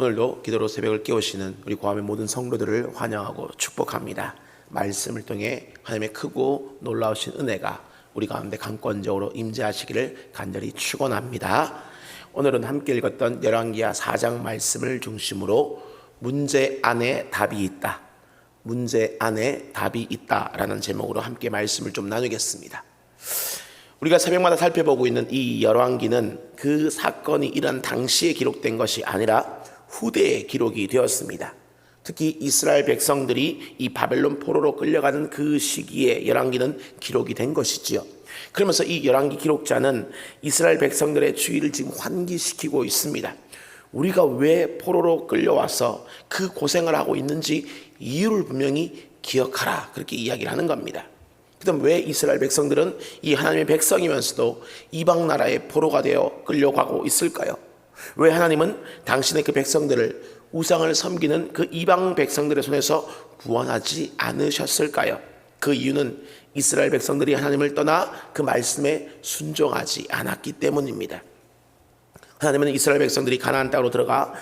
오늘도 기도로 새벽을 깨우시는 우리 고함의 모든 성도들을 환영하고 축복합니다. 말씀을 통해 하나님의 크고 놀라우신 은혜가 우리 가운데 강권적으로 임재하시기를 간절히 축원합니다. 오늘은 함께 읽었던 열왕기하 4장 말씀을 중심으로 문제 안에 답이 있다. 문제 안에 답이 있다라는 제목으로 함께 말씀을 좀 나누겠습니다. 우리가 새벽마다 살펴보고 있는 이 열왕기는 그 사건이 일어난 당시에 기록된 것이 아니라 후대에 기록이 되었습니다. 특히 이스라엘 백성들이 이 바벨론 포로로 끌려가는 그 시기에 열왕기는 기록이 된 것이지요. 그러면서 이 열왕기 기록자는 이스라엘 백성들의 주의를 지금 환기시키고 있습니다. 우리가 왜 포로로 끌려와서 그 고생을 하고 있는지 이유를 분명히 기억하라 그렇게 이야기를 하는 겁니다. 그다음 왜 이스라엘 백성들은 이 하나님의 백성이면서도 이방 나라의 포로가 되어 끌려가고 있을까요? 왜 하나님은 당신의 그 백성들을 우상을 섬기는 그 이방 백성들의 손에서 구원하지 않으셨을까요? 그 이유는 이스라엘 백성들이 하나님을 떠나 그 말씀에 순종하지 않았기 때문입니다. 하나님은 이스라엘 백성들이 가나안 땅으로 들어가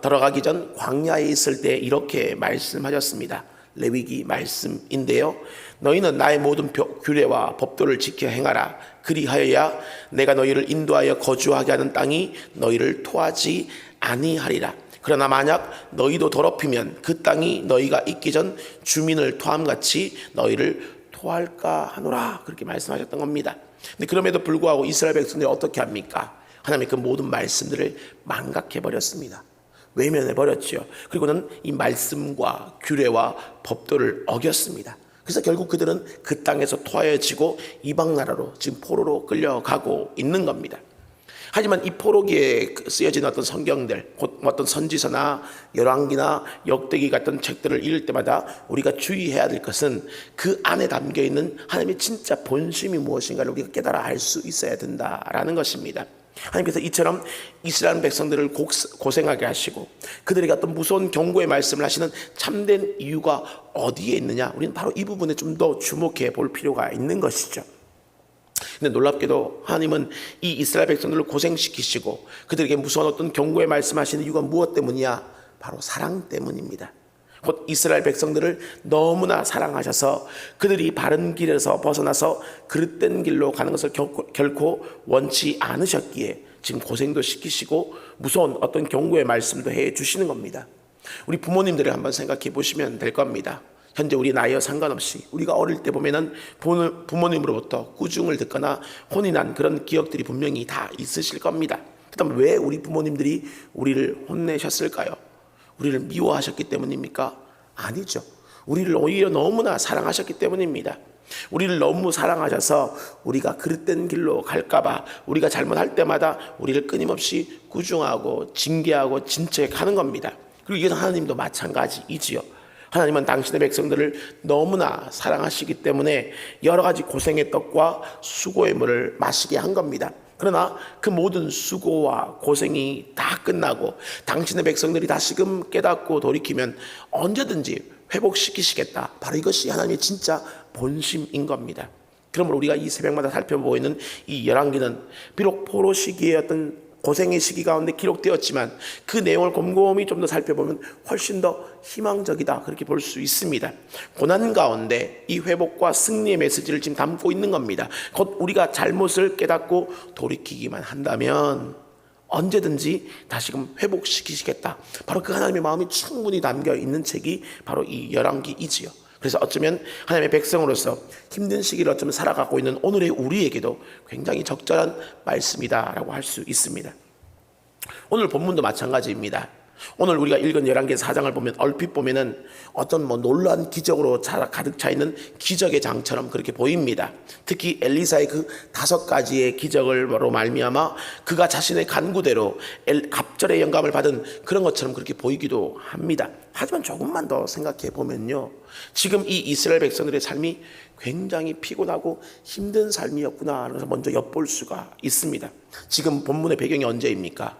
들어가기 전 광야에 있을 때 이렇게 말씀하셨습니다. 레위기 말씀인데요. 너희는 나의 모든 규례와 법도를 지켜 행하라. 그리하여야 내가 너희를 인도하여 거주하게 하는 땅이 너희를 토하지 아니하리라. 그러나 만약 너희도 더럽히면 그 땅이 너희가 있기 전 주민을 토함같이 너희를 토할까 하노라. 그렇게 말씀하셨던 겁니다. 근데 그럼에도 불구하고 이스라엘 백성들이 어떻게 합니까? 하나님의 그 모든 말씀들을 망각해 버렸습니다. 외면해 버렸지요. 그리고는 이 말씀과 규례와 법도를 어겼습니다. 그래서 결국 그들은 그 땅에서 토하여지고 이방 나라로 지금 포로로 끌려가고 있는 겁니다. 하지만 이 포로기에 쓰여진 어떤 성경들, 곧 어떤 선지서나 열왕기나 역대기 같은 책들을 읽을 때마다 우리가 주의해야 될 것은 그 안에 담겨 있는 하나님의 진짜 본심이 무엇인가를 우리가 깨달아 알 수 있어야 된다라는 것입니다. 하나님께서 이처럼 이스라엘 백성들을 고생하게 하시고 그들에게 어떤 무서운 경고의 말씀을 하시는 참된 이유가 어디에 있느냐? 우리는 바로 이 부분에 좀 더 주목해 볼 필요가 있는 것이죠. 근데 놀랍게도 하나님은 이 이스라엘 백성들을 고생시키시고 그들에게 무서운 어떤 경고의 말씀하시는 이유가 무엇 때문이야? 바로 사랑 때문입니다. 곧 이스라엘 백성들을 너무나 사랑하셔서 그들이 바른 길에서 벗어나서 그릇된 길로 가는 것을 결코, 원치 않으셨기에 지금 고생도 시키시고 무서운 어떤 경고의 말씀도 해 주시는 겁니다. 우리 부모님들을 한번 생각해 보시면 될 겁니다. 현재 우리 나이와 상관없이 우리가 어릴 때 보면은 부모님으로부터 꾸중을 듣거나 혼이 난 그런 기억들이 분명히 다 있으실 겁니다. 그다음 왜 우리 부모님들이 우리를 혼내셨을까요? 우리를 미워하셨기 때문입니까? 아니죠. 우리를 오히려 너무나 사랑하셨기 때문입니다. 우리를 너무 사랑하셔서 우리가 그릇된 길로 갈까봐 우리가 잘못할 때마다 우리를 끊임없이 꾸중하고 징계하고 진책하는 겁니다. 그리고 이게 하나님도 마찬가지이지요. 하나님은 당신의 백성들을 너무나 사랑하시기 때문에 여러 가지 고생의 떡과 수고의 물을 마시게 한 겁니다. 그러나 그 모든 수고와 고생이 다 끝나고 당신의 백성들이 다시금 깨닫고 돌이키면 언제든지 회복시키시겠다. 바로 이것이 하나님의 진짜 본심인 겁니다. 그러므로 우리가 이 새벽마다 살펴보고 있는 이 열왕기는 비록 포로 시기의 어떤 고생의 시기 가운데 기록되었지만 그 내용을 곰곰이 좀 더 살펴보면 훨씬 더 희망적이다 그렇게 볼 수 있습니다. 고난 가운데 이 회복과 승리의 메시지를 지금 담고 있는 겁니다. 곧 우리가 잘못을 깨닫고 돌이키기만 한다면 언제든지 다시금 회복시키시겠다. 바로 그 하나님의 마음이 충분히 담겨 있는 책이 바로 이 열왕기이지요. 그래서 어쩌면 하나님의 백성으로서 힘든 시기를 어쩌면 살아가고 있는 오늘의 우리에게도 굉장히 적절한 말씀이다라고 할 수 있습니다. 오늘 본문도 마찬가지입니다. 오늘 우리가 읽은 열왕기 사장을 보면 얼핏 보면은 어떤 뭐 놀라운 기적으로 가득 차 있는 기적의 장처럼 그렇게 보입니다. 특히 엘리사의 그 다섯 가지의 기적을로 말미암아 그가 자신의 간구대로 갑절의 영감을 받은 그런 것처럼 그렇게 보이기도 합니다. 하지만 조금만 더 생각해 보면요. 지금 이 이스라엘 백성들의 삶이 굉장히 피곤하고 힘든 삶이었구나. 그래서 먼저 엿볼 수가 있습니다. 지금 본문의 배경이 언제입니까?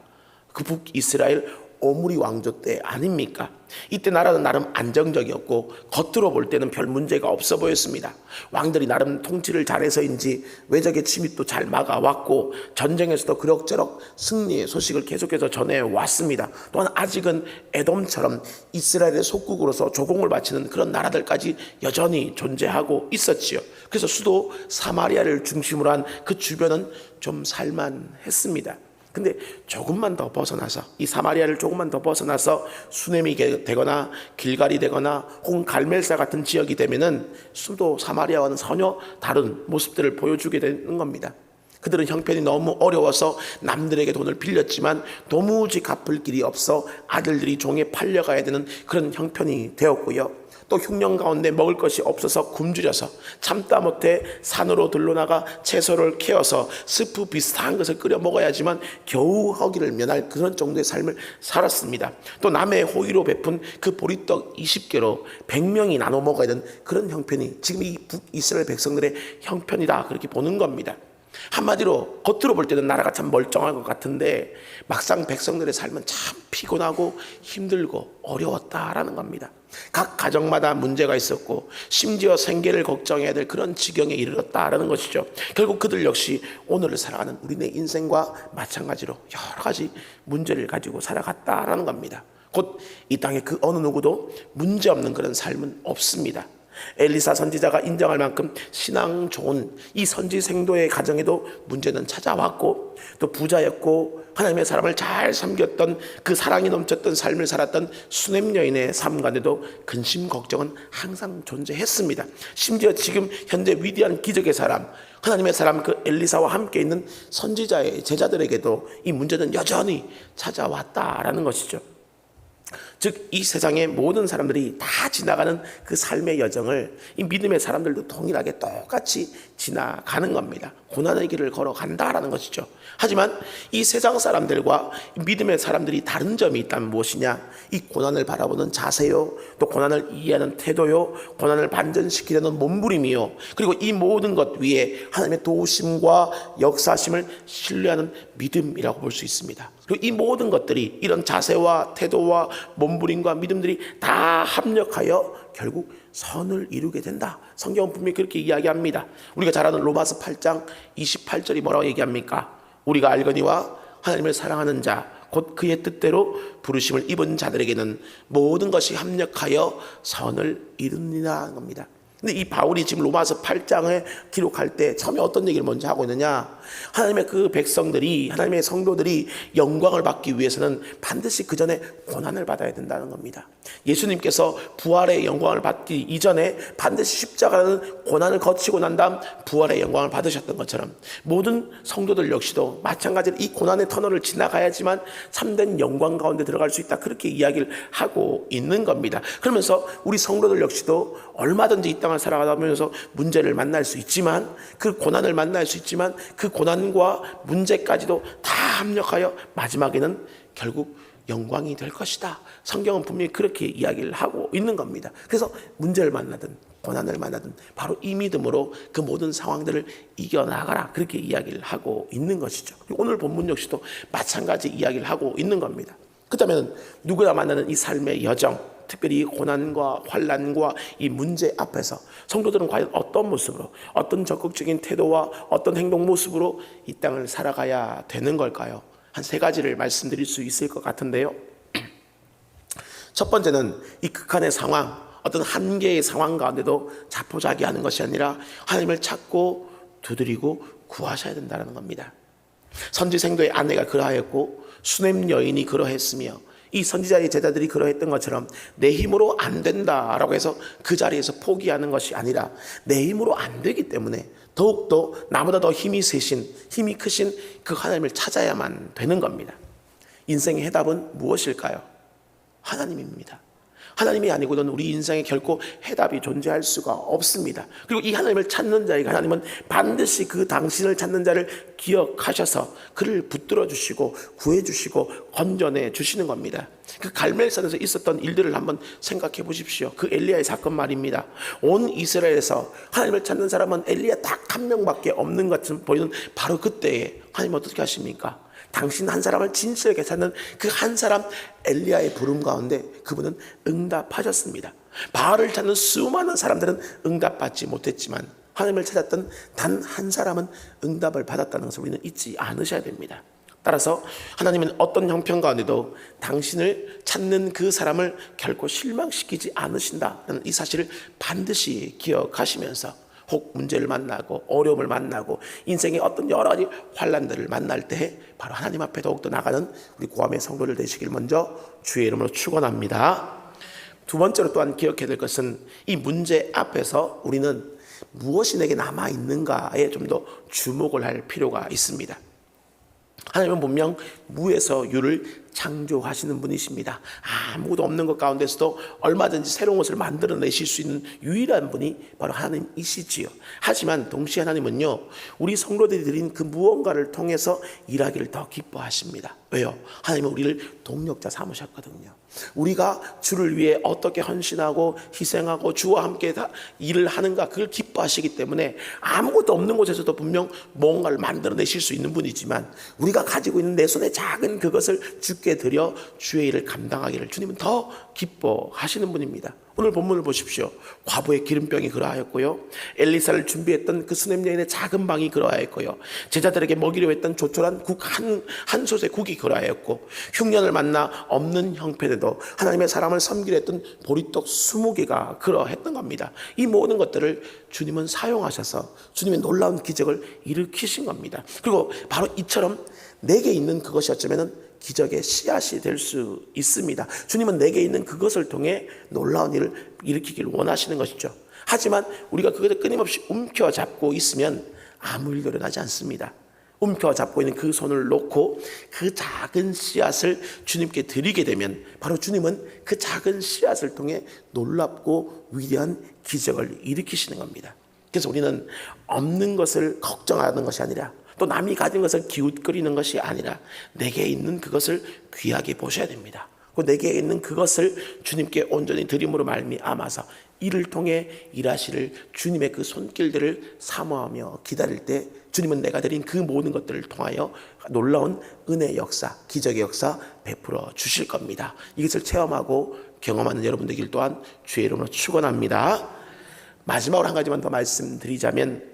그 북이스라엘 오므리 왕조 때 아닙니까? 이때 나라는 나름 안정적이었고 겉으로 볼 때는 별 문제가 없어 보였습니다. 왕들이 나름 통치를 잘해서인지 외적의 침입도 잘 막아왔고 전쟁에서도 그럭저럭 승리의 소식을 계속해서 전해왔습니다. 또한 아직은 에돔처럼 이스라엘의 속국으로서 조공을 바치는 그런 나라들까지 여전히 존재하고 있었지요. 그래서 수도 사마리아를 중심으로 한 그 주변은 좀 살만했습니다. 근데 조금만 더 벗어나서 이 사마리아를 조금만 더 벗어나서 수넴이 되거나 길갈이 되거나 혹은 갈멜사 같은 지역이 되면은 수도 사마리아와는 전혀 다른 모습들을 보여주게 되는 겁니다. 그들은 형편이 너무 어려워서 남들에게 돈을 빌렸지만 도무지 갚을 길이 없어 아들들이 종에 팔려가야 되는 그런 형편이 되었고요. 또 흉년 가운데 먹을 것이 없어서 굶주려서 참다 못해 산으로 들러나가 채소를 캐어서 스프 비슷한 것을 끓여 먹어야지만 겨우 허기를 면할 그런 정도의 삶을 살았습니다. 또 남의 호의로 베푼 그 보리떡 20개로 100명이 나눠 먹어야 되는 그런 형편이 지금 이 북이스라엘 백성들의 형편이다 그렇게 보는 겁니다. 한마디로 겉으로 볼 때는 나라가 참 멀쩡한 것 같은데 막상 백성들의 삶은 참 피곤하고 힘들고 어려웠다라는 겁니다. 각 가정마다 문제가 있었고 심지어 생계를 걱정해야 될 그런 지경에 이르렀다라는 것이죠. 결국 그들 역시 오늘을 살아가는 우리네 인생과 마찬가지로 여러 가지 문제를 가지고 살아갔다라는 겁니다. 곧 이 땅에 그 어느 누구도 문제 없는 그런 삶은 없습니다. 엘리사 선지자가 인정할 만큼 신앙 좋은 이 선지 생도의 가정에도 문제는 찾아왔고 또 부자였고 하나님의 사람을 잘 섬겼던 그 사랑이 넘쳤던 삶을 살았던 수냄 여인의 삶 가운데도 근심 걱정은 항상 존재했습니다. 심지어 지금 현재 위대한 기적의 사람 하나님의 사람 그 엘리사와 함께 있는 선지자의 제자들에게도 이 문제는 여전히 찾아왔다라는 것이죠. 즉, 이 세상의 모든 사람들이 다 지나가는 그 삶의 여정을 이 믿음의 사람들도 동일하게 똑같이 지나가는 겁니다. 고난의 길을 걸어간다라는 것이죠. 하지만 이 세상 사람들과 믿음의 사람들이 다른 점이 있다면 무엇이냐? 이 고난을 바라보는 자세요, 또 고난을 이해하는 태도요, 고난을 반전시키려는 몸부림이요, 그리고 이 모든 것 위에 하나님의 도우심과 역사심을 신뢰하는 믿음이라고 볼 수 있습니다. 그리고 이 모든 것들이 이런 자세와 태도와 몸 부림과 믿음들이 다 합력하여 결국 선을 이루게 된다. 성경은 분명히 그렇게 이야기합니다. 우리가 잘 아는 로마서 8장 28절이 뭐라고 얘기합니까? 우리가 알거니와 하나님을 사랑하는 자, 곧 그의 뜻대로 부르심을 입은 자들에게는 모든 것이 합력하여 선을 이루니라 겁니다. 근데 이 바울이 지금 로마서 8장을 기록할 때 처음에 어떤 얘기를 먼저 하고 있느냐? 하나님의 그 백성들이 하나님의 성도들이 영광을 받기 위해서는 반드시 그 전에 고난을 받아야 된다는 겁니다. 예수님께서 부활의 영광을 받기 이전에 반드시 십자가라는 고난을 거치고 난 다음 부활의 영광을 받으셨던 것처럼 모든 성도들 역시도 마찬가지로 이 고난의 터널을 지나가야지만 참된 영광 가운데 들어갈 수 있다. 그렇게 이야기를 하고 있는 겁니다. 그러면서 우리 성도들 역시도 얼마든지 이 땅을 살아가면서 문제를 만날 수 있지만 그 고난을 만날 수 있지만 그 고난과 문제까지도 다 합력하여 마지막에는 결국 영광이 될 것이다. 성경은 분명히 그렇게 이야기를 하고 있는 겁니다. 그래서 문제를 만나든 고난을 만나든 바로 이 믿음으로 그 모든 상황들을 이겨나가라. 그렇게 이야기를 하고 있는 것이죠. 오늘 본문 역시도 마찬가지 이야기를 하고 있는 겁니다. 그 다음에는 누구나 만나는 이 삶의 여정, 특별히 고난과 환란과 이 문제 앞에서 성도들은 과연 어떤 모습으로 어떤 적극적인 태도와 어떤 행동 모습으로 이 땅을 살아가야 되는 걸까요? 한 세 가지를 말씀드릴 수 있을 것 같은데요. 첫 번째는 이 극한의 상황, 어떤 한계의 상황 가운데도 자포자기하는 것이 아니라 하나님을 찾고 두드리고 구하셔야 된다는 겁니다. 선지생도의 아내가 그러하였고 수냄 여인이 그러했으며 이 선지자의 제자들이 그러했던 것처럼 내 힘으로 안 된다라고 해서 그 자리에서 포기하는 것이 아니라 내 힘으로 안 되기 때문에 더욱더 나보다 더 힘이 세신 힘이 크신 그 하나님을 찾아야만 되는 겁니다. 인생의 해답은 무엇일까요? 하나님입니다. 하나님이 아니고는 우리 인생에 결코 해답이 존재할 수가 없습니다. 그리고 이 하나님을 찾는 자에게 하나님은 반드시 그 당신을 찾는 자를 기억하셔서 그를 붙들어 주시고 구해 주시고 건져내 주시는 겁니다. 그 갈멜산에서 있었던 일들을 한번 생각해 보십시오. 그 엘리야의 사건 말입니다. 온 이스라엘에서 하나님을 찾는 사람은 엘리야 딱 한 명밖에 없는 것처럼 보이는 바로 그때에 하나님 어떻게 하십니까? 당신 한 사람을 진실하게 찾는 그 한 사람 엘리야의 부름 가운데 그분은 응답하셨습니다. 바알을 찾는 수많은 사람들은 응답받지 못했지만 하나님을 찾았던 단 한 사람은 응답을 받았다는 것을 우리는 잊지 않으셔야 됩니다. 따라서 하나님은 어떤 형편 가운데도 당신을 찾는 그 사람을 결코 실망시키지 않으신다는 이 사실을 반드시 기억하시면서 혹 문제를 만나고 어려움을 만나고 인생의 어떤 여러 가지 환란들을 만날 때 바로 하나님 앞에 더욱더 나가는 우리 고함의 성도를 되시길 먼저 주의 이름으로 축원합니다. 두 번째로 또한 기억해야 될 것은 이 문제 앞에서 우리는 무엇이 내게 남아 있는가에 좀 더 주목을 할 필요가 있습니다. 하나님은 분명 무에서 유를 창조하시는 분이십니다. 아무것도 없는 것 가운데서도 얼마든지 새로운 것을 만들어내실 수 있는 유일한 분이 바로 하나님이시지요. 하지만 동시에 하나님은요, 우리 성도들이 드린 그 무언가를 통해서 일하기를 더 기뻐하십니다. 왜요? 하나님은 우리를 동력자 삼으셨거든요. 우리가 주를 위해 어떻게 헌신하고 희생하고 주와 함께 다 일을 하는가 그걸 기뻐하시기 때문에 아무것도 없는 곳에서도 분명 뭔가를 만들어내실 수 있는 분이지만 우리가 가지고 있는 내 손에 작은 그것을 주께 드려 주의 일을 감당하기를 주님은 더 기뻐하시는 분입니다. 오늘 본문을 보십시오. 과부의 기름병이 그러하였고요. 엘리사를 준비했던 그 수냄 여인의 작은 방이 그러하였고요. 제자들에게 먹이려 했던 조촐한 국 한 한 솥의 국이 그러하였고 흉년을 만나 없는 형편에도 하나님의 사람을 섬기려 했던 보리떡 20개가 그러했던 겁니다. 이 모든 것들을 주님은 사용하셔서 주님의 놀라운 기적을 일으키신 겁니다. 그리고 바로 이처럼 내게 있는 그것이 어쩌면은 기적의 씨앗이 될 수 있습니다. 주님은 내게 있는 그것을 통해 놀라운 일을 일으키기를 원하시는 것이죠. 하지만 우리가 그것을 끊임없이 움켜잡고 있으면 아무 일도 일어나지 않습니다. 움켜잡고 있는 그 손을 놓고 그 작은 씨앗을 주님께 드리게 되면 바로 주님은 그 작은 씨앗을 통해 놀랍고 위대한 기적을 일으키시는 겁니다. 그래서 우리는 없는 것을 걱정하는 것이 아니라 또 남이 가진 것을 기웃거리는 것이 아니라 내게 있는 그것을 귀하게 보셔야 됩니다. 그 내게 있는 그것을 주님께 온전히 드림으로 말미암아서 이를 통해 일하시를 주님의 그 손길들을 사모하며 기다릴 때 주님은 내가 드린 그 모든 것들을 통하여 놀라운 은혜 역사, 기적의 역사 베풀어 주실 겁니다. 이것을 체험하고 경험하는 여러분 되길 또한 주의 이름으로 축원합니다. 마지막으로 한 가지만 더 말씀드리자면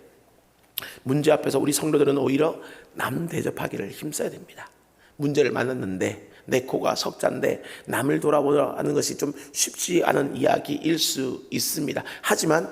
문제 앞에서 우리 성도들은 오히려 남 대접하기를 힘써야 됩니다. 문제를 만났는데 내 코가 석자인데 남을 돌아보는 것이 좀 쉽지 않은 이야기일 수 있습니다. 하지만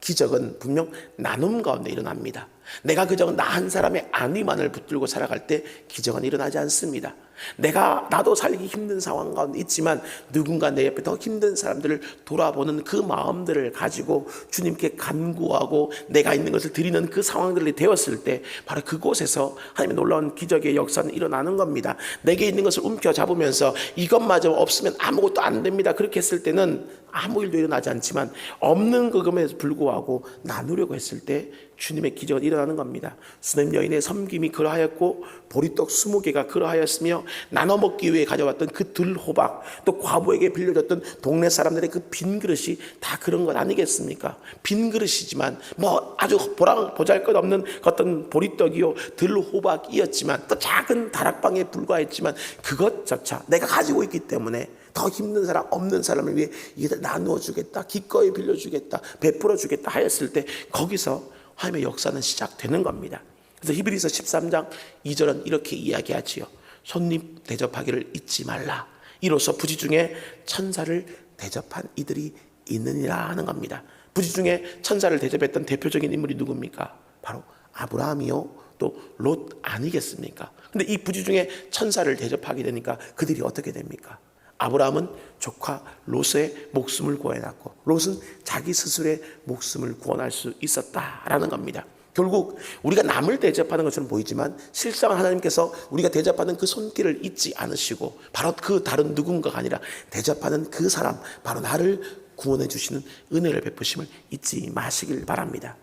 기적은 분명 나눔 가운데 일어납니다. 내가 그저 나 한 사람의 안위만을 붙들고 살아갈 때 기적은 일어나지 않습니다. 내가 나도 살기 힘든 상황 가운데 있지만 누군가 내 옆에 더 힘든 사람들을 돌아보는 그 마음들을 가지고 주님께 간구하고 내가 있는 것을 드리는 그 상황들이 되었을 때 바로 그곳에서 하나님의 놀라운 기적의 역사는 일어나는 겁니다. 내게 있는 것을 움켜 잡으면서 이것마저 없으면 아무것도 안 됩니다. 그렇게 했을 때는 아무 일도 일어나지 않지만 없는 그금에도 불구하고 나누려고 했을 때 주님의 기적은 일어나는 겁니다. 수냄 여인의 섬김이 그러하였고 보리떡 20개가 그러하였으며 나눠 먹기 위해 가져왔던 그 들호박 또 과부에게 빌려줬던 동네 사람들의 그 빈 그릇이 다 그런 것 아니겠습니까? 빈 그릇이지만 뭐 아주 보랑 보잘것없는 어떤 보리떡이요 들호박이었지만 또 작은 다락방에 불과했지만 그것조차 내가 가지고 있기 때문에 더 힘든 사람, 없는 사람을 위해 이것을 나누어 주겠다, 기꺼이 빌려 주겠다, 베풀어 주겠다 하였을 때 거기서 하나님의 역사는 시작되는 겁니다. 그래서 히브리서 13장 2절은 이렇게 이야기하지요. 손님 대접하기를 잊지 말라. 이로써 부지 중에 천사를 대접한 이들이 있느니라 하는 겁니다. 부지 중에 천사를 대접했던 대표적인 인물이 누굽니까? 바로 아브라함이요. 또 롯 아니겠습니까? 근데 이 부지 중에 천사를 대접하게 되니까 그들이 어떻게 됩니까? 아브라함은 조카 롯의 목숨을 구해놨고 롯은 자기 스스로의 목숨을 구원할 수 있었다라는 겁니다. 결국 우리가 남을 대접하는 것처럼 보이지만 실상 하나님께서 우리가 대접하는 그 손길을 잊지 않으시고 바로 그 다른 누군가가 아니라 대접하는 그 사람 바로 나를 구원해 주시는 은혜를 베푸심을 잊지 마시길 바랍니다.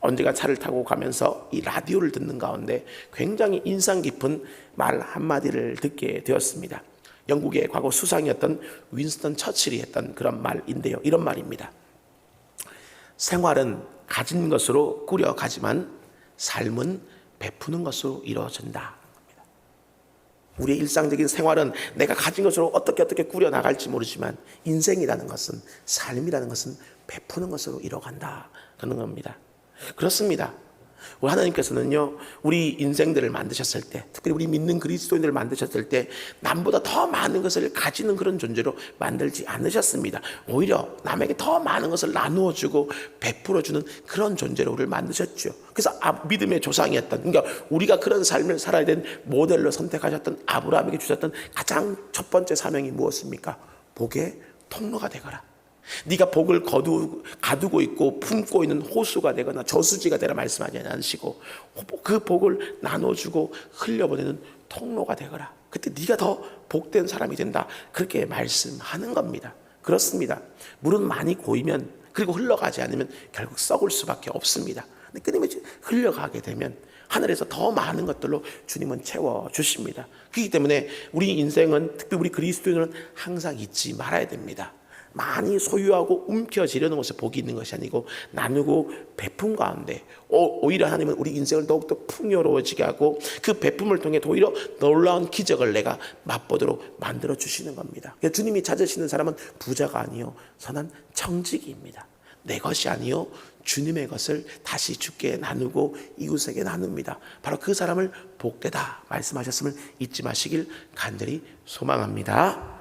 언제가 차를 타고 가면서 이 라디오를 듣는 가운데 굉장히 인상 깊은 말 한마디를 듣게 되었습니다. 영국의 과거 수상이었던 윈스턴 처칠이 했던 그런 말인데요. 이런 말입니다. 생활은 가진 것으로 꾸려가지만 삶은 베푸는 것으로 이루어진다. 우리의 일상적인 생활은 내가 가진 것으로 어떻게 어떻게 꾸려 나갈지 모르지만 인생이라는 것은 삶이라는 것은 베푸는 것으로 이뤄간다 하는 겁니다. 그렇습니다. 우리 하나님께서는요, 우리 인생들을 만드셨을 때, 특별히 우리 믿는 그리스도인들을 만드셨을 때, 남보다 더 많은 것을 가지는 그런 존재로 만들지 않으셨습니다. 오히려 남에게 더 많은 것을 나누어 주고 베풀어 주는 그런 존재로 우리를 만드셨죠. 그래서 아, 믿음의 조상이었던, 그러니까 우리가 그런 삶을 살아야 된 모델로 선택하셨던 아브라함에게 주셨던 가장 첫 번째 사명이 무엇입니까? 복의 통로가 되거라. 네가 복을 거두 가두고 있고 품고 있는 호수가 되거나 저수지가 되라 말씀하지 않으시고 그 복을 나눠주고 흘려보내는 통로가 되거라. 그때 네가 더 복된 사람이 된다. 그렇게 말씀하는 겁니다. 그렇습니다. 물은 많이 고이면 그리고 흘러가지 않으면 결국 썩을 수밖에 없습니다. 근데 끊임없이 흘러가게 되면 하늘에서 더 많은 것들로 주님은 채워 주십니다. 그렇기 때문에 우리 인생은 특히 우리 그리스도인은 항상 잊지 말아야 됩니다. 많이 소유하고 움켜쥐려는 것에 복이 있는 것이 아니고 나누고 베품 가운데 오- 오히려 하나님은 우리 인생을 더욱더 풍요로워지게 하고 그 베품을 통해 오히려 놀라운 기적을 내가 맛보도록 만들어 주시는 겁니다. 그래서 주님이 찾으시는 사람은 부자가 아니요 선한 청지기입니다. 내 것이 아니요 주님의 것을 다시 주께 나누고 이웃에게 나눕니다. 바로 그 사람을 복되다 말씀하셨음을 잊지 마시길 간절히 소망합니다.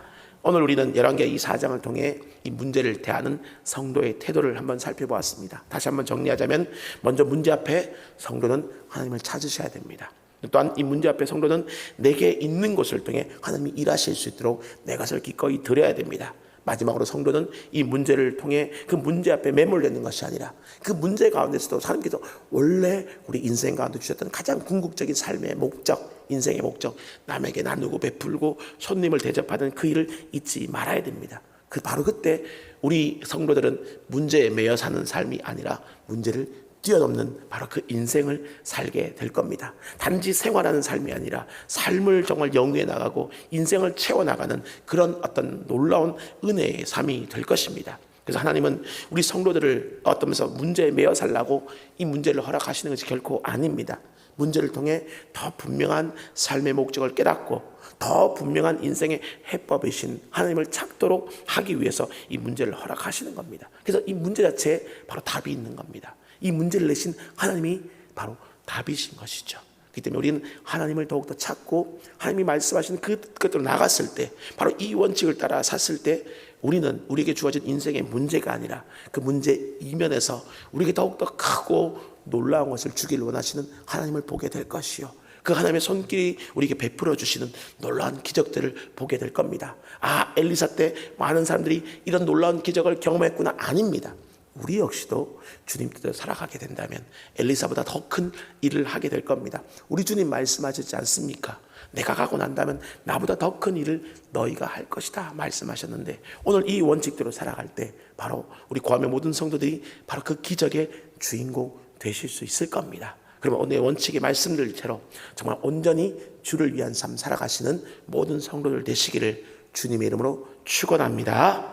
오늘 우리는 열왕기하 이 4장을 통해 이 문제를 대하는 성도의 태도를 한번 살펴보았습니다. 다시 한번 정리하자면 먼저 문제 앞에 성도는 하나님을 찾으셔야 됩니다. 또한 이 문제 앞에 성도는 내게 있는 것을 통해 하나님이 일하실 수 있도록 내 것을 기꺼이 드려야 됩니다. 마지막으로 성도는 이 문제를 통해 그 문제 앞에 매몰되어 있는 것이 아니라 그 문제 가운데서도 하나님께서 원래 우리 인생 가운데 주셨던 가장 궁극적인 삶의 목적, 인생의 목적, 남에게 나누고 베풀고 손님을 대접하는 그 일을 잊지 말아야 됩니다. 그 바로 그때 우리 성도들은 문제에 매여 사는 삶이 아니라 문제를 뛰어넘는 바로 그 인생을 살게 될 겁니다. 단지 생활하는 삶이 아니라 삶을 정말 영위해 나가고 인생을 채워 나가는 그런 어떤 놀라운 은혜의 삶이 될 것입니다. 그래서 하나님은 우리 성도들을 어떠면서 문제에 매여 살라고 이 문제를 허락하시는 것이 결코 아닙니다. 문제를 통해 더 분명한 삶의 목적을 깨닫고 더 분명한 인생의 해법이신 하나님을 찾도록 하기 위해서 이 문제를 허락하시는 겁니다. 그래서 이 문제 자체에 바로 답이 있는 겁니다. 이 문제를 내신 하나님이 바로 답이신 것이죠. 그렇기 때문에 우리는 하나님을 더욱더 찾고 하나님이 말씀하신 그 것들로 나갔을 때 바로 이 원칙을 따라 샀을 때 우리는 우리에게 주어진 인생의 문제가 아니라 그 문제 이면에서 우리에게 더욱더 크고 놀라운 것을 주기를 원하시는 하나님을 보게 될 것이요. 그 하나님의 손길이 우리에게 베풀어 주시는 놀라운 기적들을 보게 될 겁니다. 아, 엘리사 때 많은 사람들이 이런 놀라운 기적을 경험했구나. 아닙니다. 우리 역시도 주님 뜻대로 살아가게 된다면 엘리사보다 더 큰 일을 하게 될 겁니다. 우리 주님 말씀하셨지 않습니까? 내가 가고 난다면 나보다 더 큰 일을 너희가 할 것이다 말씀하셨는데 오늘 이 원칙대로 살아갈 때 바로 우리 구함의 모든 성도들이 바로 그 기적의 주인공 되실 수 있을 겁니다. 그러면 오늘 원칙의 말씀들처럼 정말 온전히 주를 위한 삶 살아가시는 모든 성도들 되시기를 주님의 이름으로 축원합니다.